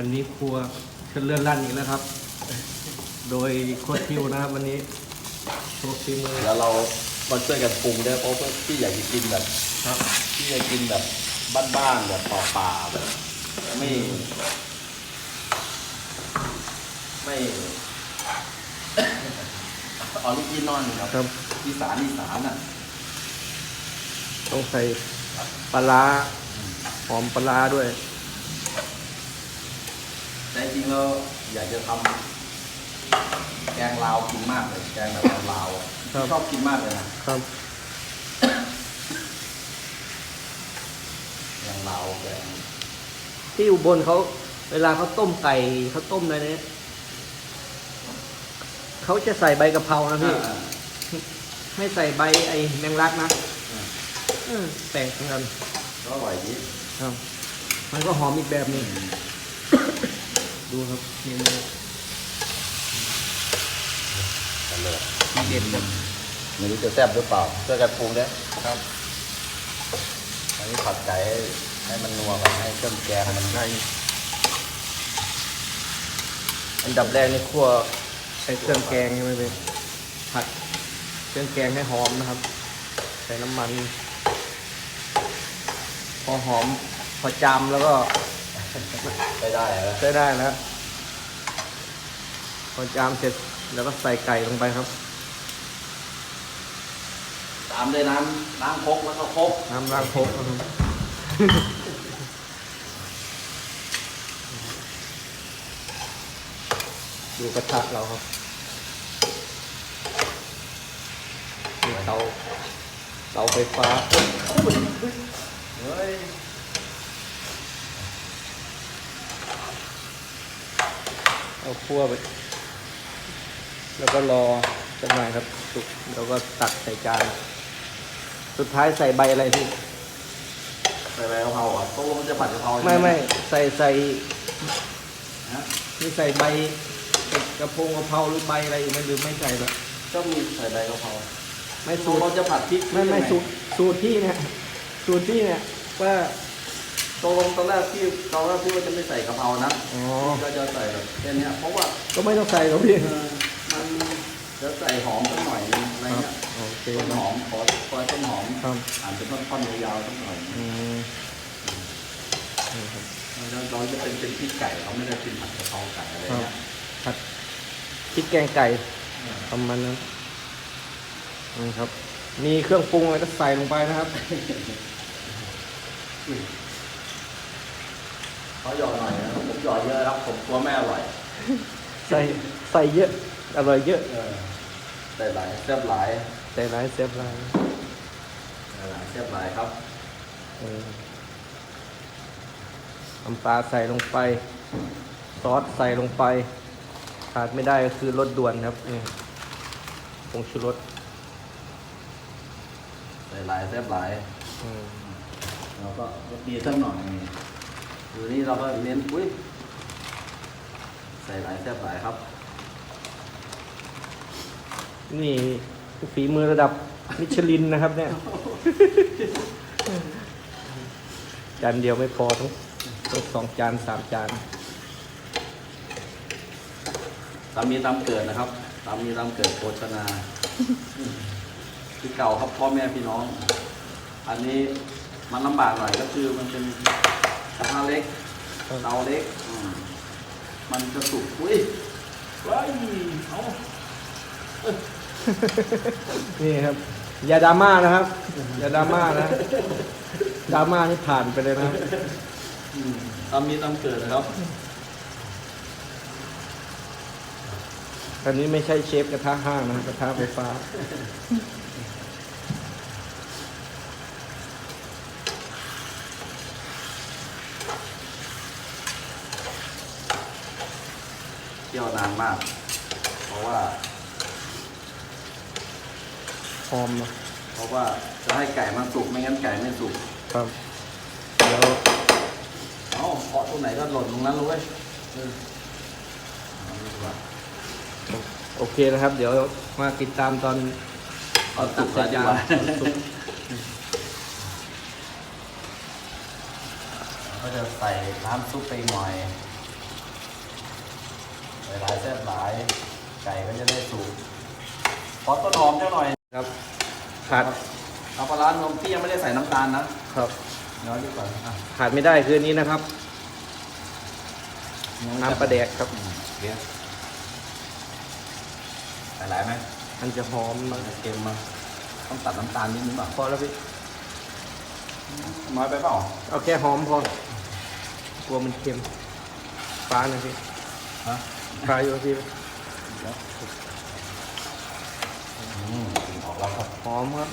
วันนี้ครัวเชิญเลื่อนลั่นอีกแล้วครับ โดยโคตรทิวนะครับวันนี้โชว์ฝีมือแล้วเรามาช่วยกันปรุงด้วยเพราะว่าพี่อยากจะกินแบบครับ พี่อยากกินแบบบ้านๆแบบเปล่าๆแบบไม่ไม่ ออริจินอลครับครับอีสานอีสานอะต้องใส่ปลาร้าหอมปลาร้าด้วย แต่จริงๆแล้วอยากจะทำแกงลาวกินมากเลยแกงแบบลาวๆอะครับ ชอบกินมากเลยนะครับ แกงลาวแกงที่อุบลเขาเวลาเขาต้มไก่เขาต้มอะไรเนี่ยเขาจะใส่ใบกะเพรานะพี่ อ่าไม่ใส่ใบไอ้แมงลักนะอ่าเออแปลกเหมือนกันก็อร่อยดีครับ มันก็หอมอีกแบบหนึง ดูครับเมนูกันเลยที่เด็ดครับไม่รู้จะแซ่บหรือเปล่าช่วยกันปรุงด้วยครับ อันนี้ผัดไก่ให้ให้มันนัวกันให้เครื่องแกงมันไก่อันดับแรกนี่คั่วใส่เครื่องแกงใช่ไหมพี่ผัดเครื่องแกงให้หอมนะครับ ใส่น้ำมัน พอหอมพอจามแล้วก็ ไปได้เหรอใช้ได้แล้ว พอจามเสร็จแล้วก็ใส่ไก่ลงไปครับ ตามด้วยน้ำน้ำครกแล้วก็ครกน้ำล้างโคกนะครับดูกระทะเราครับมีเตาเตาไฟฟ้าเฮ้ย เอาคั่วไป แล้วก็รอสักหน่อยครับสุกแล้วก็ตักใส่จานสุดท้ายใส่ใบอะไรพี่ใส่ใบกะเพราอะตกลงมันจะผัดกะเพราไม่ใช่หไม่ใส่ใส่ฮะนี่ใส่ใบกระเพงกระเพราหรือใบอะไรอีกไหมหรือไม่ใส่แบบก็มีใส่ใบกะเพราไม่สูสูตตรรเราจะผัดพริกไม่ไม่ยังงสูตรสูตรที่เนี่ยสูตรที่เนี่ยว่า ตกลงตอนแรกที่ตอนแรกพี่ว่าจะไม่ใส่กะเพรานะอ๋อพี่ก็จะใส่แบบแค่เนี้ยเพราะว่าก็ไม่ต้องใส่หรอกพี่ เออมันจะใส่หอมสักหน่อยนึงอะไรเงี้ยโอเคต้นนะหอมขอขอต้นหอมครับอาจจะต้นท่อนๆยาวๆสักหน่อยอืมนี่ครับเราเราจะเป็นเป็นพริกไก่เขาไม่ได้เป็นผัดกะเพราไก่อะไรครับเงี้ยผัดพริกแกงไก่ประมาณนั้นนี่ครับ มีเครื่องปรุงอะไรก็ใส่ลงไปนะครับ เขาหยอดหน่อยนะผมหยอดเยอะครับ ผมกลัวไม่อร่อยใส่ใส่เยอะ อร่อยเยอะเออใส่หลายแซ่บหลายใส่หลายเสียบหลายใส่หลายแซ่บหลายครับ เออน้ำปลาใส่ลงไป ซอสใส่ลงไปขาดไม่ได้ก็คือรสด่วนครับนี่ผงชูรสใส่หลายแซ่บหลายอืม เราก็รสดีสักหน่อย อยู่นี่เราก็เน้นอุ้ยใส่หลายแซ่บหลายครับ นี่ฝีมือระดับมิชลินนะครับเนี่ย จานเดียวไม่พอต้องต้องสองจานสามจานตามมีตามเกิดนะครับ ตามมีตามเกิดโภชนาที่เก่าครับพ่อแม่พี่น้อง อันนี้มันลำบากหน่อยก็คือมันเป็น กระทะเล็กเตาเล็กอืมมันจะสุกอุ้ยว้ายเอานี่ครับ อย่าดราม่านะครับ อย่าดราม่านะดราม่านี่ผ่านไปเลยนะครับอืมตามมีตามเกิดนะครับ อันนี้ไม่ใช่เชฟกระทะห้างนะครับกระทะไฟฟ้า เที่ยวนานมาก เพราะว่าหอมนะเพราะว่าจะให้ไก่มันสุกไม่งั้นไก่ไม่สุกครับแล้วเอ้าเคาะตรงไหนก็หล่นตรงนั้นเลยเว้ยเออเอาดีกว่าโอเคนะครับ เดี๋ยวมาติดตามตอนเอาสุกแล้วดีกว่าสุกก็จะใส่น้ำซุปไปหน่อย หลายๆแซ่บหลายไก่ก็จะได้สุกขอต้นหอมเจ้าหน่อยครับขาดเอาปลาร้านมพี่ยังไม่ได้ใส่น้ำตาลนะครับน้อยดีกว่าอะขาดไม่ได้คืออันนี้นะครับ น้ำปลาแดกครับอืมเรียกใส่หลายไหมมันจะหอมมัมานจะเค็มมาต้องตัดน้ำตาลนิดนึงเปล่าพอแล้วพี่น้อยไปเปล่าเอาแค่หอมพอกลัวมันเค็มฟ้านะพี่ฮะ ฟ้าอยู่พี่ออกแล้วครับหอมครับ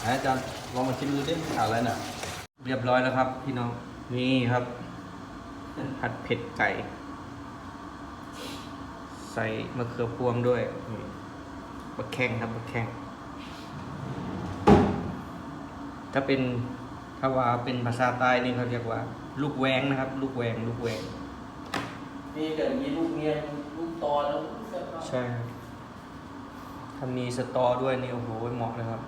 ไหนอาจารย์ลองมาชิมดูดิขาดอะไรน่ะ เรียบร้อยแล้วครับ พี่น้อง นี่ครับ ผัดเผ็ดไก่ ใส่มะเขือพวงด้วยนี่มะแข้งครับมะแข้ง ถ้าเป็นถ้าว่าเป็นภาษาใต้นี่เขาเรียกว่า ลูกแวงนะครับ ลูกแวง ลูกแวง มีเกิดมีลูกเมียลูกตอแล้วใช่ครับถ้ามีสตอด้วยนี่โอ้โหเหมาะเลยครับ